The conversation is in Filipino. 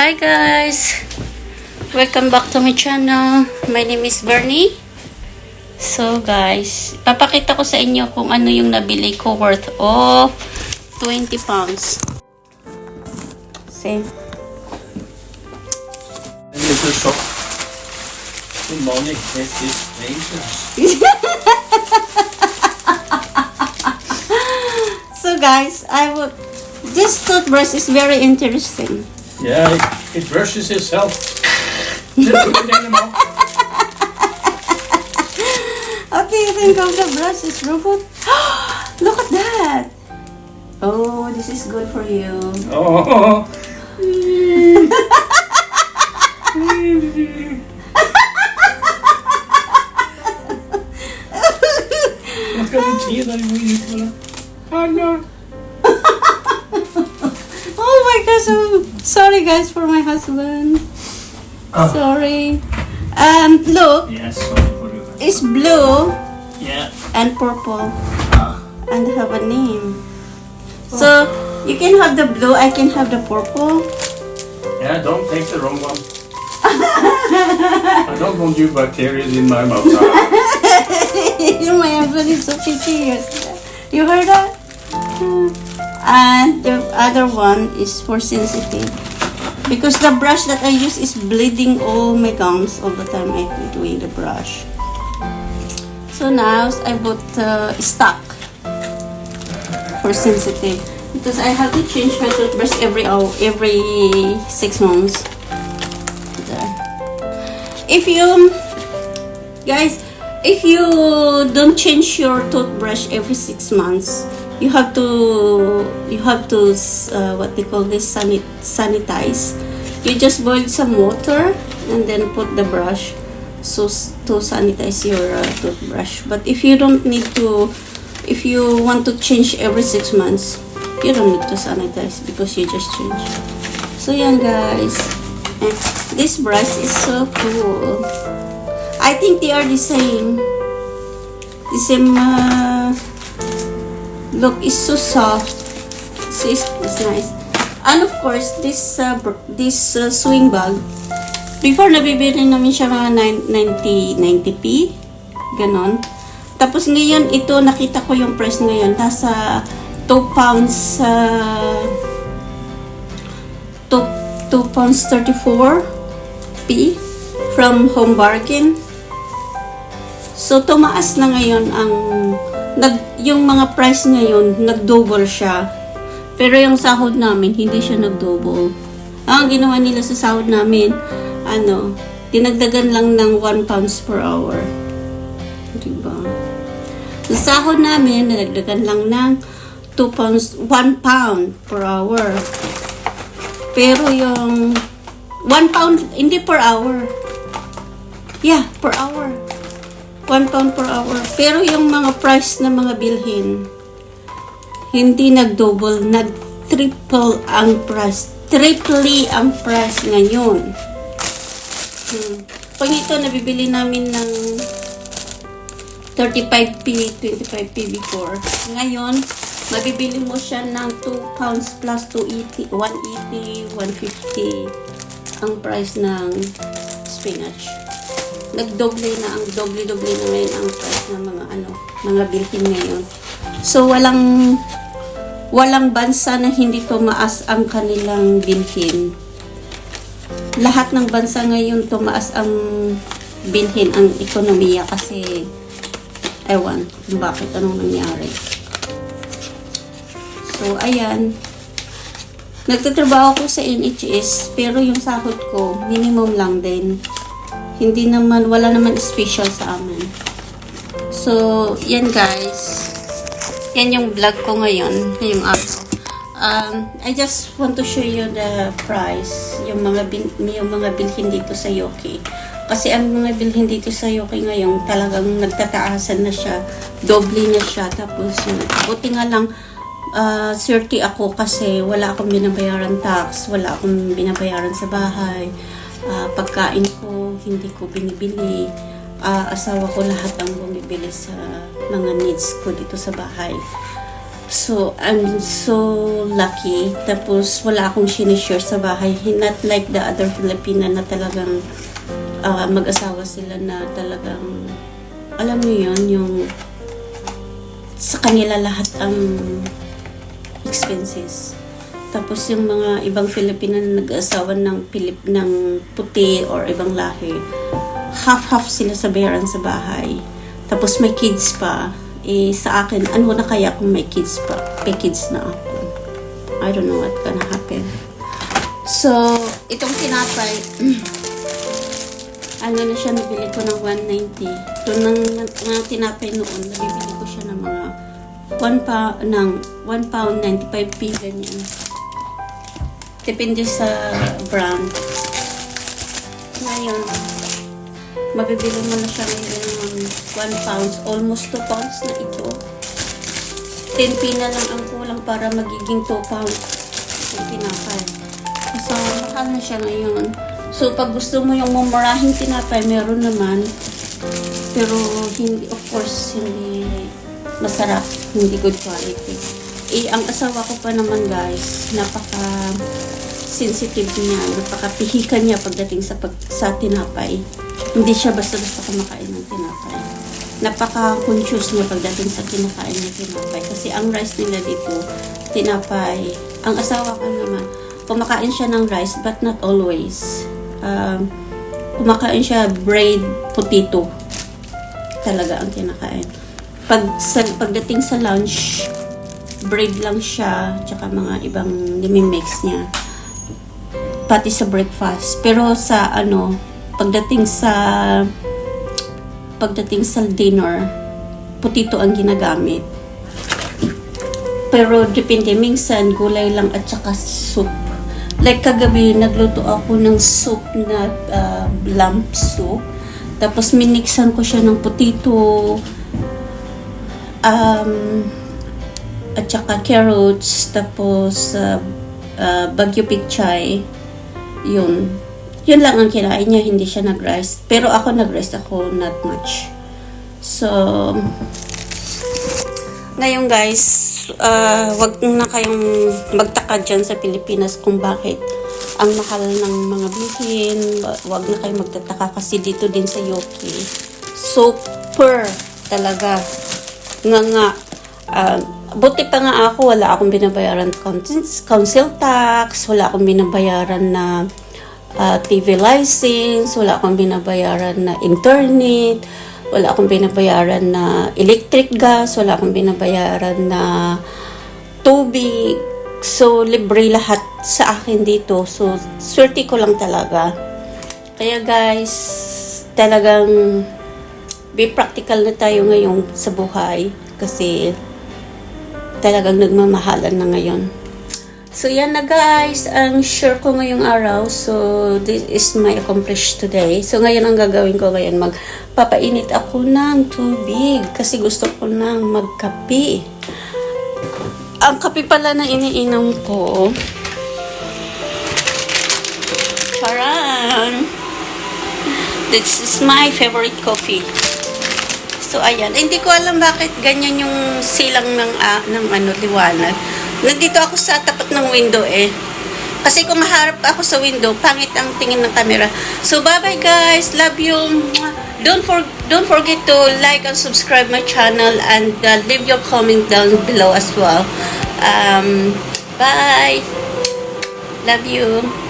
Hi guys! Welcome back to my channel. My name is Bernie. So guys, papakita ko sa inyo kung ano yung nabili ko worth of 20 pounds. Same. En dit is een monnik, het is Jezus. So guys, I would this toothbrush is very interesting. Ja, it, it brushes itself. Dit doe ik helemaal. What do you think of the brush? It's robot. Look at that. Oh, this is good for you. Oh. Wat kan het hier dat ik moet niet willen? Oh no. Oh my gosh, oh, sorry guys for my husband. Ah. Sorry. And look, Yes, sorry for you. it's blue Yeah. and purple Ah. and have a name. So you can have the blue, I can have the purple. Yeah, don't take the wrong one. I don't want you bacteria in my mouth. my husband is so picky. You heard that? And the other one is for sensitive. Because the brush that I use is bleeding all my gums all the time I am doing the brush. So now I bought uh, stock for sensitive because I have to change my toothbrush every hour, every six months. If you guys, if you don't change your toothbrush every six months, you have to you have to uh, what they call this sanit sanitize. You just boil some water and then put the brush so to sanitize your uh, toothbrush. But if you don't need to, if you want to change every six months, you don't need to sanitize because you just change. So yan guys, Eh, this brush is so cool. I think they are the same. The same uh, look is so soft. So it's, it's nice. And of course, this uh, this uh, swing bag. Before nabibili namin siya mga 9 90 90p. Ganon. Tapos ngayon ito nakita ko yung price ngayon nasa 2 pounds uh, 2, 2 pounds 34 p from Home Bargain. So, tumaas na ngayon ang, nag, yung mga price ngayon, nag-double siya. Pero yung sahod namin, hindi siya nag-double. Ang ginawa nila sa sahod namin, ano, dinagdagan lang ng 1 pounds per hour. Diba? Sa sahod namin, nalagdagan lang ng 2 pounds, 1 pound per hour. Pero yung 1 pound, hindi per hour. Yeah, per hour. 1 pound per hour. Pero yung mga price na mga bilhin, hindi nag-double, nag-triple ang price. Triple ang price ngayon. Hmm. Pag ito, nabibili namin ng 35p, 25p before. Ngayon, mabibili mo siya ng 2 pounds plus 280, 180, 150 ang price ng spinach. Nagdoble na ang doble-doble na ngayon ang price ng mga ano, mga bilhin ngayon. So walang walang bansa na hindi tumaas ang kanilang bilhin. Lahat ng bansa ngayon tumaas ang bilhin ang ekonomiya kasi ewan kung bakit anong nangyari. So ayan, Nagtatrabaho ko sa NHS, pero yung sahod ko, minimum lang din. Hindi naman, wala naman special sa amin. So, yan guys. Yan yung vlog ko ngayon, ngayong araw. Um, I just want to show you the price, yung mga, bin, yung mga bilhin dito sa Yoki. Kasi ang mga bilhin dito sa Yoki ngayon, talagang nagtataasan na siya. Doble na siya. Tapos, buti nga lang, uh, swerte ako kasi wala akong binabayaran tax, wala akong binabayaran sa bahay. Ah, pagkain ko, hindi ko binibili. Ah, asawa ko lahat ang bumibili sa mga needs ko dito sa bahay. So, I'm so lucky. Tapos, wala akong sinishare sa bahay. Not like the other Filipina na talagang ah, mag-asawa sila na talagang, alam mo yun, yung sa kanila lahat ang expenses. Tapos yung mga ibang Filipina na nag-asawa ng Pilip ng puti or ibang lahi, half-half sila sa bayaran sa bahay. Tapos may kids pa. Eh, sa akin, ano na kaya kung may kids pa? May kids na ako. I don't know what gonna happen. So, itong tinapay, ano na siya, nabili ko ng 190. Ito nang, mga tinapay noon, nabibili ko siya ng mga 1 pound, ng 1 pound 95p, ganyan. Depende sa brand. Ngayon, mabibili mo na siya ngayon ng 1 pounds, almost 2 pounds na ito. 10p na lang ang kulang para magiging 2 pounds yung tinapay. So, mahal na siya ngayon. So, pag gusto mo yung mumurahing tinapay, meron naman. Pero, hindi, of course, hindi masarap. Hindi good quality. Eh, ang asawa ko pa naman, guys, napaka sensitive niya, napaka-pihikan niya pagdating sa pag, sa tinapay. Hindi siya basta-basta kumakain ng tinapay. Napaka-conscious niya pagdating sa kinakain ng tinapay. Kasi ang rice nila dito, tinapay. Ang asawa ko naman, kumakain siya ng rice but not always. Um, kumakain siya bread potato. Talaga ang kinakain. Pag sa, pagdating sa lunch, bread lang siya, tsaka mga ibang nimimix niya. Pati sa breakfast. Pero sa ano, pagdating sa pagdating sa dinner, potato ang ginagamit. Pero depende, minsan gulay lang at saka soup. Like kagabi, nagluto ako ng soup na uh, lamb soup. Tapos minixan ko siya ng potato, um, at saka carrots, tapos uh, uh, bagyo pichay. Yun. Yun lang ang kinain niya, hindi siya nag-rice. Pero ako nag-rice ako, not much. So, ngayon guys, uh, wag na kayong magtaka dyan sa Pilipinas kung bakit ang mahal ng mga bilihin. Wag na kayong magtataka kasi dito din sa UK, super talaga. Nga nga, uh, buti pa nga ako, wala akong binabayaran council, tax, wala akong binabayaran na uh, TV license, wala akong binabayaran na internet, wala akong binabayaran na electric gas, wala akong binabayaran na tubig. So, libre lahat sa akin dito. So, swerte ko lang talaga. Kaya guys, talagang be practical na tayo ngayon sa buhay kasi talagang nagmamahalan na ngayon. So, yan na guys, ang share ko ngayong araw. So, this is my accomplished today. So, ngayon ang gagawin ko ngayon, magpapainit ako ng tubig kasi gusto ko nang magkape. Ang kape pala na iniinom ko, charan! This is my favorite coffee. So, ayan. Hindi ko alam bakit ganyan yung silang ng, ah, ng ano, liwanag. Nandito ako sa tapat ng window eh. Kasi kung maharap ako sa window, pangit ang tingin ng camera. So, bye-bye guys. Love you. Don't for don't forget to like and subscribe my channel and uh, leave your comment down below as well. Um, bye. Love you.